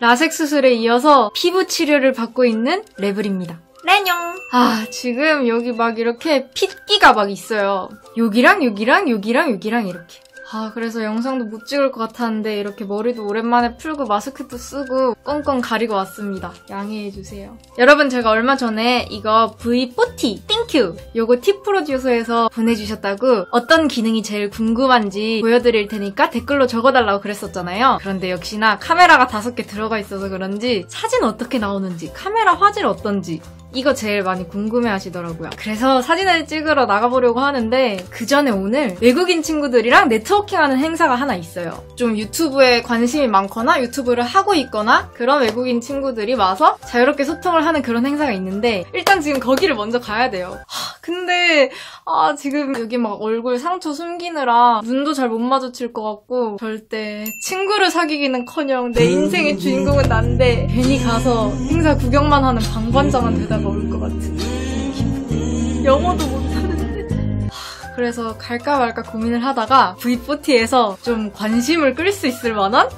라섹 수술에 이어서 피부 치료를 받고 있는 레블입니다. 레뇽! 아, 지금 여기 막 이렇게 핏기가 막 있어요. 여기랑 여기랑 여기랑 여기랑 이렇게. 아, 그래서 영상도 못 찍을 것 같았는데 이렇게 머리도 오랜만에 풀고 마스크도 쓰고 꽁꽁 가리고 왔습니다. 양해해주세요. 여러분, 제가 얼마 전에 이거 V40 땡큐! 요거 팁 프로듀서에서 보내주셨다고 어떤 기능이 제일 궁금한지 보여드릴 테니까 댓글로 적어달라고 그랬었잖아요. 그런데 역시나 카메라가 다섯 개 들어가 있어서 그런지 사진 어떻게 나오는지, 카메라 화질 어떤지 이거 제일 많이 궁금해 하시더라고요. 그래서 사진을 찍으러 나가보려고 하는데 그 전에 오늘 외국인 친구들이랑 네트워킹하는 행사가 하나 있어요. 좀 유튜브에 관심이 많거나 유튜브를 하고 있거나 그런 외국인 친구들이 와서 자유롭게 소통을 하는 그런 행사가 있는데 일단 지금 거기를 먼저 가야 돼요. 하, 근데 아 지금 여기 막 얼굴 상처 숨기느라 눈도 잘 못 마주칠 것 같고 절대 친구를 사귀기는커녕 내 인생의 주인공은 난데 괜히 가서 행사 구경만 하는 방관자만 되다 여자가 올 것 같은 영어도 못하는데 그래서 갈까 말까 고민을 하다가 V40에서 좀 관심을 끌 수 있을 만한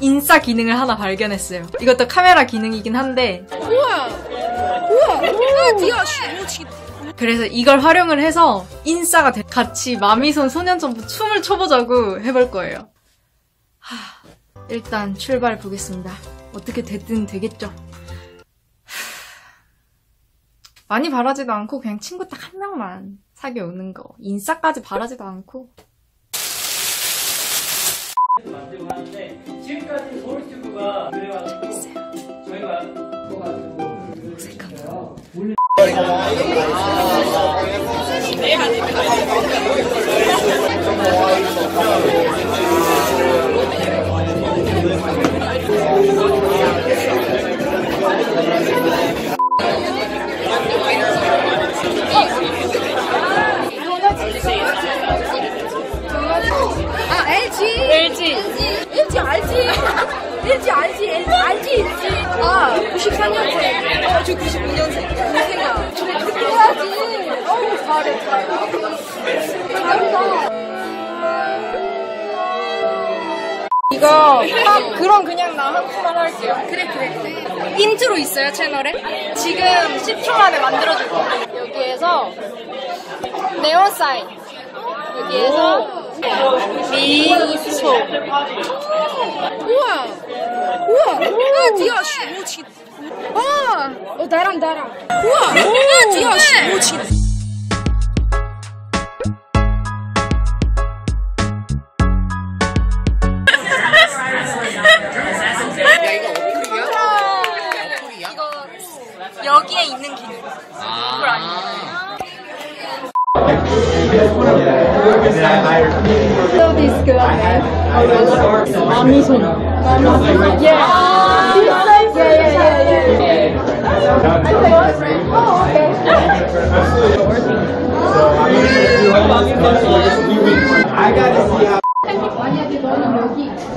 인싸 기능을 하나 발견했어요. 이것도 카메라 기능이긴 한데 우와! 우와! 우와! 그래서 이걸 활용을 해서 인싸가 돼. 같이 마미손 소년전부 춤을 춰보자고 해볼 거예요. 하, 일단 출발 보겠습니다. 어떻게 됐든 되겠죠. 많이 바라지도 않고 그냥 친구 딱 한 명만 사귀어 오는 거. 인싸까지 바라지도 않고. 만들고 하는데 지금까지 서울튜브가 그래가지고 저희가. 你看，你， 알지? LG. 아, 94년생. 어, 저 95년생. 동생아. 그래, 그렇게 해야지. 어우, 잘해, 잘해. 잘한다. 이거 딱 그런 그냥 나 한국만 할게요. 그래 그래 그래. 인트로 있어요 채널에? 지금 10초 만에 만들어줄 거야. 여기에서 네온 사인. 여기에서 미소. 우와! 우와! 아, 디아, 씨, 뭐 지? 아! 어, 나랑, 나랑. 우와! 아, 디아, 씨, 뭐 지? 여기에 있는 기능. 아. 그걸 아니야. So this girl, Amazon. Yeah. Yeah, yeah, yeah, yeah. Oh, okay. I gotta see how.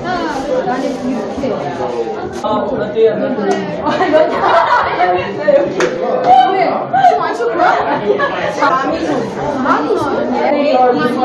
하나, 둘, 나는 이렇게. 아, 어때요? 아, 여기. 여기. 왜? 춤안 출 거야? 마미손. 네, 마미손.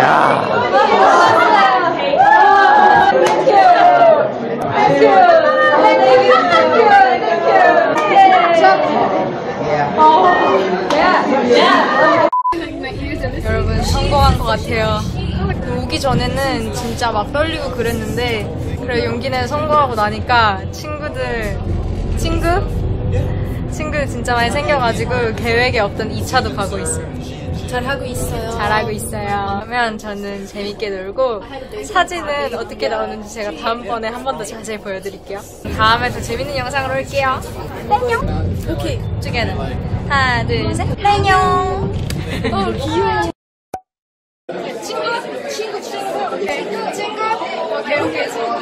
야. 여러분 성공한 것 같아요. 오기 전에는 진짜 막 떨리고 그랬는데 그래 용기 내서 성공하고 나니까 친구들 친구 친구 진짜 많이 생겨가지고 계획에 없던 2차도 가고 있어요. 잘하고 있어요. 잘하고 있어요. 그러면 저는 재밌게 놀고 사진은 어떻게 나오는지 제가 다음번에 한 번 더 자세히 보여드릴게요. 다음에 더 재밌는 영상으로 올게요. 안녕. 오케이. 쭈개는 하나 둘 셋. 안녕. 어 귀여워. 친구 친구 친구 오케이 친구 오케이 오케이 친구.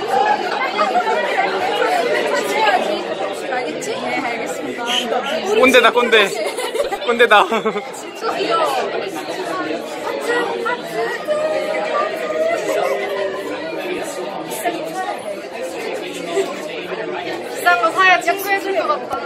해야지. 알겠지? 네 알겠습니다. 꼰대다 꼰대. 꼰대다. 진짜 귀여워. 비싼 거 사야 친구 해줄 것 같다.